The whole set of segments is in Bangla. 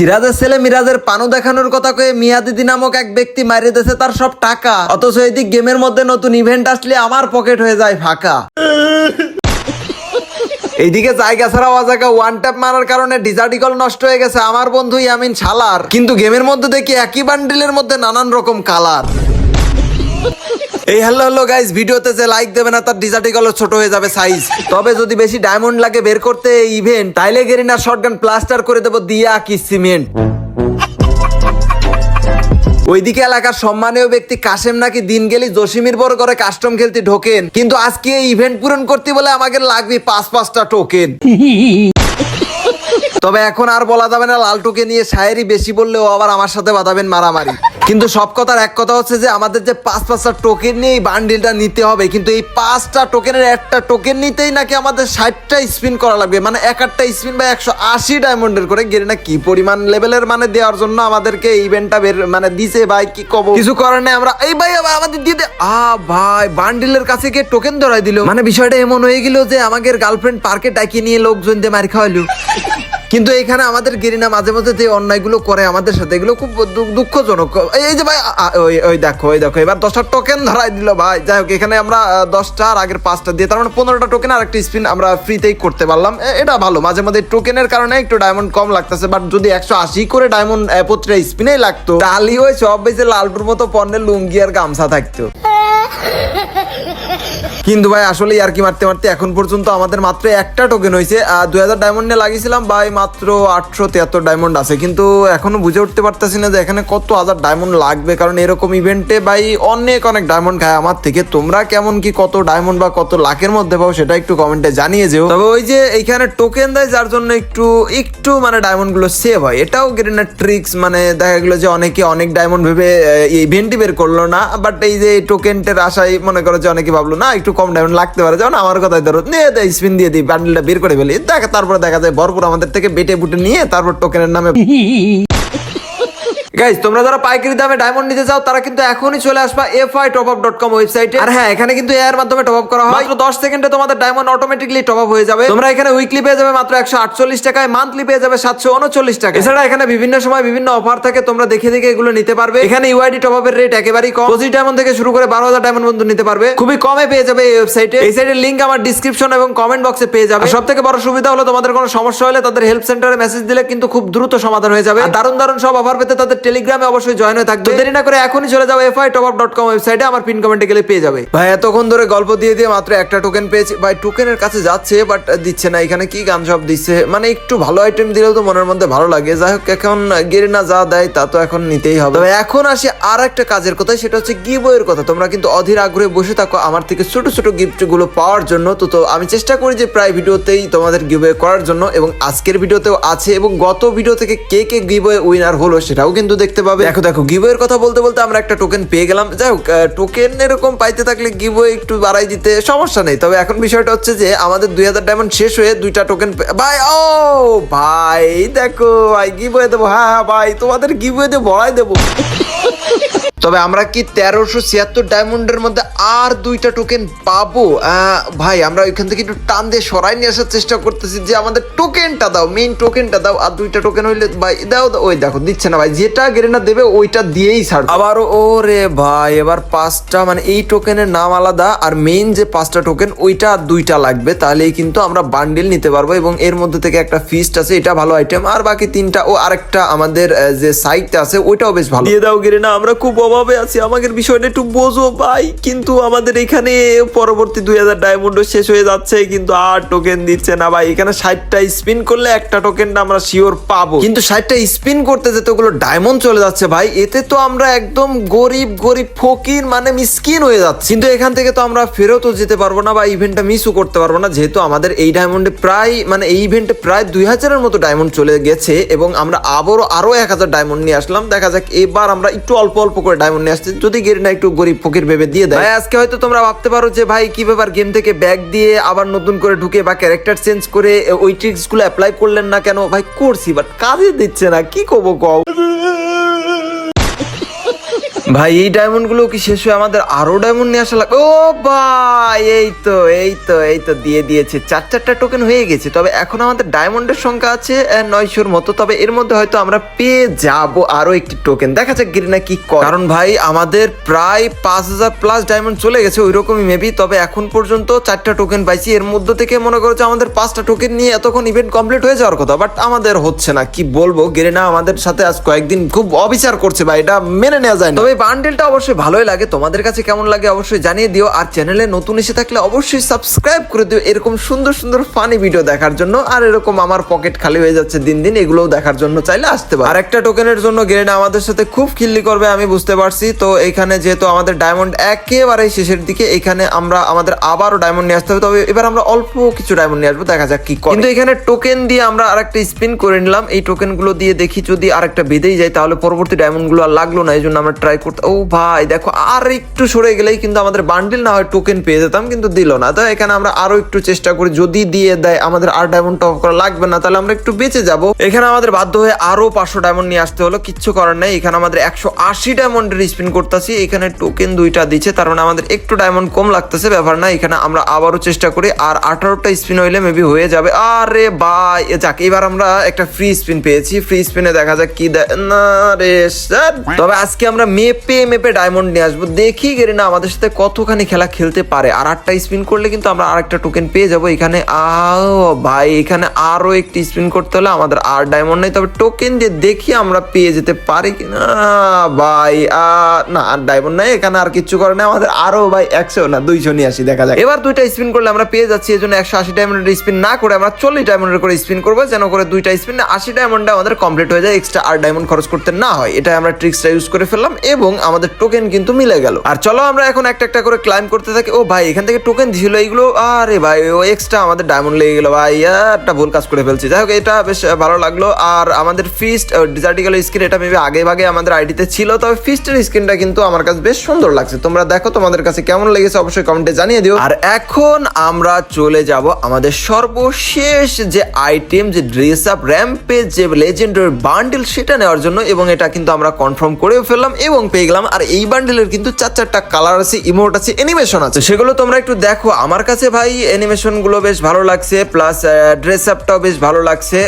সিরাজের ছেলে মিরাজের পানু দেখানোর কথা কয়ে মিয়া দিদি নামক এক ব্যক্তি মারিয়ে দিয়েছে তার সব টাকা। অথচ এদিক গেমের মধ্যে নতুন ইভেন্ট আসলে আমার পকেট হয়ে যায় ফাঁকা। এইদিকে জায়গা ছাড়া অজায়গা ওয়ান ট্যাপ মারার কারণে ডিজার্টিকল নষ্ট হয়ে গেছে আমার বন্ধু ইয়ামিন ছালার কিন্তু গেমের মধ্যে দেখি একই বান্ডিলের মধ্যে নানান রকম কালার এই হ্যালো হ্যালো গাইস ভিডিওতে যে লাইক দেবে না, তার ডিজার্টিকল ছোট হয়ে যাবে সাইজ তবে যদি বেশি ডায়মন্ড লাগে বের করতে ইভেন্ট তাইলে গেরিনা শটগান প্লাস্টার করে দেবো দিয়া কি সিমেন্ট ওইদিকে এলাকার সম্মানীয় ব্যক্তি কাশেম নাকি দিন গেলি জসিমির বড় করে কাস্টম খেলতে ঢোকেন। কিন্তু আজকে এই ইভেন্ট পূরণ করতে বলে আমাকে লাগবে পাঁচ, পাঁচটা টোকেন তবে এখন আর বলা যাবে না, লালটুকে নিয়ে শায়েরি বেশি বললেও আবার আমার সাথে বাঁধাবেন মারামারি। কিন্তু সব কথার এক কথা হচ্ছে যে আমাদের যে পাঁচ পাঁচটা টোকেন নিয়ে এই বান্ডিলটা নিতে হবে, কিন্তু এই পাঁচটা টোকেনের একটা টোকেন নিতেই নাকি আমাদের ষাটটা স্পিন করা লাগবে মানে এক একটা স্পিন বা একশো আশি ডায়মন্ডের করে গেলে না কি পরিমাণ লেভেলের মানে দেওয়ার জন্য আমাদেরকে ইভেন্টটা বের মানে দিছে ভাই, কি কব? কিছু করার নেই, আমরা এই ভাই আমাদের দিয়ে আ ভাই বান্ডিলের কাছে গিয়ে টোকেন ধরাই দিল। মানে বিষয়টা এমন হয়ে গেল যে আমাদের গার্লফ্রেন্ড পার্কে ডাকিয়ে নিয়ে লোকজন দিয়ে মার খাওয়াইলো কিন্তু এখানে আমাদের গেরিনা মাঝে মাঝে যে অন্যায়গুলো করে আমাদের সাথে, এগুলো খুব দুঃখজনক। এই- যে ভাই ওই ওই দেখো ওই দেখো, এবার দশটা টোকেন ধরাই দিল ভাই। যাই হোক, এখানে আমরা দশটা আর আগের পাঁচটা দিয়ে, তার মানে পনেরোটা টোকেন আর একটা স্পিন আমরা ফ্রিতেই করতে পারলাম। এটা ভালো, মাঝে মাঝে টোকেনের কারণে একটু ডায়মন্ড কম লাগতেছে বাট যদি একশো আশি করে ডায়মন্ড প্রতিটা স্পিনেই লাগতো, তাহলে ওই সব বেশি লালটুর মতো পণ্যের লুঙ্গি আর গামছা থাকতো। কিন্তু ভাই আসলে আর কি মারতে মারতে এখন পর্যন্ত আমাদের মাত্র একটা টোকেন হয়েছে দুই হাজার ডায়মন্ডে লাগিয়েছিলাম, ভাই, মাত্র আটশো তিয়াত্তর ডায়মন্ড আছে। কিন্তু এখনও বুঝে উঠতে পারতেছি না যে এখানে কত হাজার ডায়মন্ড লাগবে, কারণ এরকম ইভেন্টে ভাই অনেক অনেক ডায়মন্ড খায় আমার থেকে। তোমরা কেমন কি কত ডায়মন্ড বা কত লাখের মধ্যে পাও সেটা একটু কমেন্টে জানিয়ে যেও। তবে ওই যে এইখানে টোকেন দেয়, যার জন্য একটু একটু মানে ডায়মন্ডগুলো সেভ হয়। এটাও গেরিনা ট্রিক্স মানে দেখা গেলো যে অনেকে অনেক ডায়মন্ড ভেবে ইভেন্টই বের করল না। বাট এই যে টোকেনটের আশায় মনে করো যে অনেকে ভাবলো, না, একটু কম ডায়মন্ড লাগতে পারে। যেমন আমার কথাই ধরো, নিয়ে স্পিন দিয়ে দিই বান্ডেলটা বের করে ফেলি। দেখ, তারপর দেখা যায় ভরপুর আমাদের থেকে বেটে বুটে নিয়ে তারপর টোকেনের নামে গাইজ তোমরা যারা পাইকারি দামে ডায়মন্ড নিতে চাও তারা কিন্তু এখনই চলে আসবা F I top up dot com ওয়েবসাইটে আর হ্যাঁ এখানে কিন্তু এর মাধ্যমে টপ আপ করা হয়। মাত্র দশ সেকেন্ডে তোমাদের ডায়মন্ড অটোমেটিকলি টপ আপ হয়ে যাবে। তোমরা এখানে উইকলি পেয়ে যাবে মাত্র একশো আটচল্লিশ টাকায় মান্থলি পেয়ে যাবে সাতশো উনচল্লিশ টাকা এছাড়া এখানে বিভিন্ন সময় বিভিন্ন অফার থাকে তোমরা দেখে দেখে এগুলো নিতে পারবে। এখানে ইউআইডি টপ আপের রেট একেবারেই কম। পঁচিশ ডায়মন্ড থেকে শুরু করে বারো হাজার ডায়মন্ড বন্ধু নিতে পারবে। খুবই কমে পেয়ে যাবে এই ওয়েবসাইটে এই সাইটের লিঙ্ক আমার ডিসক্রিপশন এবং কমেন্ট বক্সে পেয়ে যাবে। সব থেকে বড় সুবিধা হলো তোমাদের কোনো সমস্যা হলে তাদের হেল্প সেন্টারে মেসেজ দিলে কিন্তু খুব দ্রুত সমাধান হয়ে যাবে। দারুণ দারুণ সব অফার পেতে তাদের টেলিগ্রামে অবশ্যই জয়েন হয়ে থাকবে। দেরি না করে এখনই চলে যাও FI top up dot com ওয়েবসাইটে আমার পিন কমেন্টে গেলে পেয়ে যাবে। ভাই এতক্ষণ ধরে গল্প দিয়ে দিয়ে মাত্র একটা টোকেন পেয়েছি। ভাই টোকেনের কাছে যাচ্ছে বাট দিচ্ছে না। এখানে কি গান সব দিচ্ছে? মানে একটু ভালো আইটেম দিলেও তো মনের মধ্যে ভালো লাগে। যাই হোক এখন গেরিনা যা দেয় তা তো এখন নিতেই হবে। তবে এখন আসি আর একটা কাজের কথা সেটা হচ্ছে গিবয়ের কথা। তোমরা কিন্তু অধীর আগ্রহে বসে থাকো আমার থেকে ছোট ছোট গিফটগুলো পাওয়ার জন্য। তো তো আমি চেষ্টা করি যে প্রায় ভিডিওতেই তোমাদের গিবয়ে করার জন্য এবং আজকের ভিডিওতেও আছে এবং গত ভিডিও থেকে কে কে গিবয়ে উইনার হলো সেটাও কিন্তু দেখতে পাবে। দেখো দেখো গিভওয়ের কথা বলতে বলতে আমরা একটা টোকেন পেয়ে গেলাম। যাই হোক টোকেন এরকম পাইতে থাকলে গিভওয়ে একটু বাড়াই দিতে সমস্যা নেই। তবে এখন বিষয়টা হচ্ছে যে, আমাদের দুই হাজার ডায়মন্ড শেষ হয়ে দুইটা টোকেন ভাই, ও, ভাই, দেখো, ভাই গিভওয়ে দেবো। হ্যাঁ হ্যাঁ ভাই, তোমাদের গিবয়ে দিয়ে বড়াই দেবো। তবে আমরা কি তেরোশো ছিয়াত্তর ডায়মন্ডের মধ্যে আর দুইটা টোকেন পাবো? ভাই আমরা ওইখান থেকে একটু টান দিয়ে সরাই নিয়ে আসার চেষ্টা করতেছি যে আমাদের টোকেনটা দাও মেইন টোকেনটা দাও আর দুইটা টোকেন হইলে ভাই দাও দাও, ওই দেখো দিচ্ছে না ভাই যেটা গেরেনা দেবে ওইটা দিয়েই ছাড়। আবার ও রে ভাই এবার পাঁচটা মানে এই টোকেনের নাম আলাদা আর মেইন যে পাঁচটা টোকেন ওইটা আর দুইটা লাগবে তাহলেই কিন্তু আমরা বান্ডিল নিতে পারব এবং এর মধ্যে থেকে একটা ফিস্ট আছে এটা ভালো আইটেম আর বাকি তিনটা ও আরেকটা আমাদের যে সাইটটা আছে ওইটাও বেশ ভালো। দিয়ে দাও গেরেনা আমরা খুব অভাবে আছি, আমাদের বিষয়টা একটু বোঝো ভাই। কিন্তু আমাদের এখানে পরবর্তী দুই হাজার ডায়মন্ডও শেষ হয়ে যাচ্ছে, কিন্তু আর টোকেন দিচ্ছে না ভাই। এখানে ষাটটা স্পিন করলে একটা টোকেনটা আমরা শিওর পাবো। কিন্তু ষাটটা স্পিন করতে যেতে ওগুলো ডায়মন্ড চলে যাচ্ছে ভাই। এতে তো আমরা একদম গরিব গরিব, ফকির মানে মিসকিন হয়ে যাচ্ছে। কিন্তু এখান থেকে তো আমরা ফেরতও যেতে পারব না বা ইভেন্টটা মিসও করতে পারব না। যেহেতু আমাদের এই ডায়মন্ডে প্রায় মানে এই ইভেন্টে প্রায় দুই হাজারের মতো ডায়মন্ড চলে গেছে এবং আমরা আবারও আরও এক হাজার ডায়মন্ড নিয়ে আসলাম। দেখা যাক এবার আমরা একটু অল্প অল্প করে ডায়মন্ড নিয়ে আসছে। যদি গেরিনা একটু গরিব ফকির ভেবে দিয়ে দেয়। ভাই, আজকে হয়তো তোমরা ভাবতে পারো যে, ভাই, কি ব্যাপার গেম থেকে ব্যাগ দিয়ে আবার নতুন করে ঢুকে বা ক্যারেক্টার চেঞ্জ করে ওই ট্রিক্সগুলো অ্যাপ্লাই করলেন না কেন? ভাই, করছি বাট কাজে দিচ্ছে না, কি করব কও? ভাই, এই ডায়মন্ডগুলো কি শেষ হয়ে আমাদের আরও ডায়মন্ড নিয়ে আসা লাগবে ও ভাই, এই তো এই তো এই তো, দিয়ে দিয়েছে। চার চারটা টোকেন হয়ে গেছে, তবে এখন আমাদের ডায়মন্ডের সংখ্যা আছে নয়শোর মতো, তবে এর মধ্যে হয়তো আমরা পেয়ে যাব আরও একটি টোকেন দেখা যাক গিরিনা কি কারণ ভাই, আমাদের প্রায় পাঁচ হাজার প্লাস ডায়মন্ড চলে গেছে ওই রকমই মেবি তবে এখন পর্যন্ত চারটা টোকেন পাইছি। এর মধ্যে থেকে মনে করো যে আমাদের পাঁচটা টোকেন নিয়ে এতক্ষণ ইভেন্ট কমপ্লিট হয়ে যাওয়ার কথা বাট আমাদের হচ্ছে না, কি বলব? গেরিনা আমাদের সাথে আজ কয়েকদিন খুব অবিচার করছে ভাই, এটা মেনে নেওয়া যায় না। তবে বান্ডেলটা অবশ্যই ভালোই লাগে। তোমাদের কাছে কেমন লাগে অবশ্যই জানিয়ে দিও। আর চ্যানেলে নতুন এসে থাকলে অবশ্যই সাবস্ক্রাইব করে দিও এরকম সুন্দর সুন্দর ফানি ভিডিও দেখার জন্য। আর এরকম আমার পকেট খালি হয়ে যাচ্ছে দিন দিন, এগুলোও দেখার জন্য চাইলে আসতে পারো। আর একটা টোকেনের জন্য গেরিনা আমাদের সাথে খুব খিল্লি করবে, আমি বুঝতে পারছি। তো এখানে যেহেতু আমাদের ডায়মন্ড একেবারে শেষের দিকে, এখানে আমরা, আমাদের আবারও ডায়মন্ড নিয়ে আসতে হবে। তবে এবার আমরা অল্প কিছু ডায়মন্ড নিয়ে আসব, দেখা যাক কি কিন্তু এখানে টোকেন দিয়ে আমরা আরেকটা স্পিন করে নিলাম। এই টোকেনগুলো দিয়ে দেখি যদি আরেকটা বেঁধেই যায়, তাহলে পরবর্তী ডায়মন্ডগুলো আর লাগল না, এই জন্য আমরা ট্রাই করতে ও ভাই, দেখো, আর একটু সরে গেলেই কিন্তু আমাদের বান্ডিল না হয় টোকেন পেয়ে যেতাম, কিন্তু দিল না। তো এখানে আমরা আরও একটু চেষ্টা করি, যদি দিয়ে দেয়, আমাদের আর ডায়মন্ড টপ করা লাগবে না, তাহলে আমরা একটু বেঁচে যাব। এখানে আমাদের বাধ্য হয়ে আরও পাঁচশো ডায়মন্ড নিয়ে আসতে হলো, কিচ্ছু করার নেই। এখানে আমাদের একশো আশি ডায়মন্ডের স্পিন করতেছি। এখানে টোকেন দুইটা দিচ্ছে, তার মানে আমাদের একটু ডায়মন্ড কম লাগতেছে, ব্যাপার না। এখানে আমরা আবারও চেষ্টা করি, আর আঠারোটা স্পিন হইলে মেবি হয়ে যাবে। আরে ভাই যাক, এবার আমরা একটা ফ্রি স্পিন পেয়েছি। ফ্রি স্পিনে দেখা যাক কি দেয়। না রে তবে আজকে আমরা মেপে মেপে ডায়মন্ড নিয়ে আসব। দেখি গেরি না আমাদের সাথে কতখানি খেলা খেলতে পারে। আর আটটা স্পিন করলে কিন্তু আমরা আরেকটা টোকেন পেয়ে যাব এখানে। আও ভাই, এখানে আরও একটি স্পিন করতে হলে আমাদের আর ডায়মন্ড নেই। তবে টোকেন দিয়ে দেখি আমরা পেয়ে যেতে পারি কি না ভাই না, আর ডায়মন্ড নাই। এখানে আর কিচ্ছু করে না আমাদের আরও ভাই একশো না, দুইশো নিয়ে আসি, দেখা যাক। এবার দুইটা স্পিন করলে আমরা পেয়ে যাচ্ছি। এই জন্য একশো আশি ডায়মন্ডের স্পিন না করে আমরা চল্লিশ ডায়মন্ডের করে স্পিন করব। যেন করে দুইটা স্পিন আশি ডায়মন্ডে আমাদের কমপ্লিট হয়ে যায়। এক্সট্রা আর ডায়মন্ড খরচ করতে না হয়। এটা আমরা ট্রিক্সটা ইউজ করে ফেললাম। এবং আমাদের টোকেন কিন্তু মিলে গেল। আর চলো আমরা এখন একটা একটা করে ক্লাইম করতে থাকি। ও ভাই, এখান থেকে টোকেন দিছিল এইগুলো? আরে ভাই, ও এক্সট্রা আমাদের ডায়মন্ড লেগে গেল। ভাই, একটা ভুল কাজ করে ফেলছি। যাই হোক, এটা বেশ ভালো লাগল। আর আমাদের ফিস্ট ডিজার্টিক্যাল স্ক্রিন এটা মেবি আগে ভাগে আমাদের আইডিতে ছিল। তবে ফিস্টের স্ক্রিনটা কিন্তু আমার কাছে বেশ সুন্দর লাগছে। তোমরা দেখো তোমাদের কাছে কেমন লেগেছে, অবশ্যই কমেন্টে জানিয়ে দিও। আর এখন আমরা চলে যাব আমাদের সর্বশেষ যে আইটেম যে ড্রেস আপ র্যাম্পেজ যে লেজেন্ডারি বান্ডেল সেটা নেওয়ার জন্য। এবং এটা কিন্তু আমরা কনফার্ম করেও ফেললাম। এবং পেয়ে গেলাম। আর এই বান্ডেলের কিন্তু চার চারটা কালার আছে ইমোট আছে অ্যানিমেশন আছে। সেগুলো তোমরা একটু দেখো। আমার কাছে ভাই অ্যানিমেশনগুলো বেশ ভালো লাগছে প্লাস ড্রেস আপটাও বেশ ভালো লাগছে।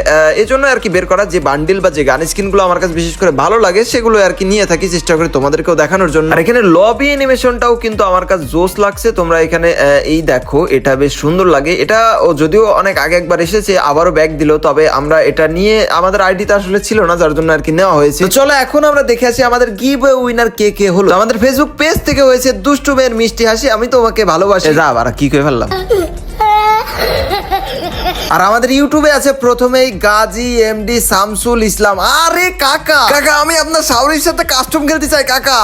এই জন্য আর কি বের করা যে বান্ডিল বা যে গান স্কিনগুলো আমার কাছে বিশেষ করে ভালো লাগে, সেগুলো আর কি নিয়ে থাকি চেষ্টা করি তোমাদেরকেও দেখানোর জন্য। আর এখানে লবি অ্যানিমেশনটাও কিন্তু আমার কাছে জোস লাগছে। তোমরা এখানে এই দেখো, এটা বেশ সুন্দর লাগে। এটা যদিও অনেক আগে একবার এসেছে, আবারও ব্যাগ দিল, তবে আমরা এটা নিয়ে আমাদের আইডিতে আসলে ছিল না, যার জন্য আর কি নেওয়া হয়েছে। চলো, এখন আমরা দেখে আসি আমাদের গিভ উইনার কে কে হলো? আমাদের ফেসবুক পেজ থেকে হয়েছে দুষ্টু মেয়ের মিষ্টি হাসি আমি তোমাকে ভালোবাসি। যা আর কি করে ফেললাম? আর আমাদের ইউটিউবে আছে প্রথমেই গাজী এমডি শামসুল ইসলাম। আরে কাকা! কাকা আমি আপনার সাউরির সাথে কাস্টম খেলতে চাই কাকা।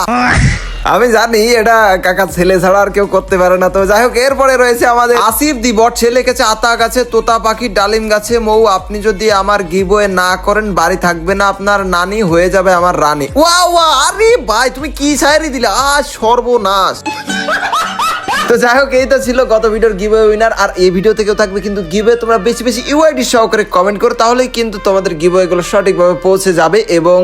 আমি জানি এটা কাকা ছেলে ছাড়া আর কেউ করতে পারে না তো যাই হোক, এরপরে রয়েছে আমাদের আসিফ দিবট ছেলে গেছে আতা গাছে, তোতা পাখি, ডালিম গাছে, মৌ, আপনি যদি আমার গিবোয়ে না করেন, বাড়ি থাকবে না আপনার নানি, হয়ে যাবে আমার রানী। ওয়া ওয়া আরে ভাই, তুমি কি সাইরি দিলে? আজ সর্বনাশ। তো যাই হোক এই তো ছিল গত ভিডিওর গিভে উইনার আর এই ভিডিও থেকেও থাকবে কিন্তু গিভে তোমরা বেশি বেশি ইউআইডি সহকারে কমেন্ট করো তাহলে কিন্তু তোমাদের গিভওয়ে গুলো সঠিকভাবে পৌঁছে যাবে এবং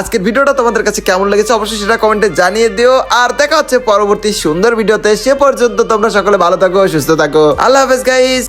আজকের ভিডিওটা তোমাদের কাছে কেমন লেগেছে অবশ্যই সেটা কমেন্টে জানিয়ে দিও, আর দেখা হচ্ছে পরবর্তী সুন্দর ভিডিওতে সে পর্যন্ত তোমরা সকলে ভালো থাকো, সুস্থ থাকো। আল্লাহ হাফেজ গাইস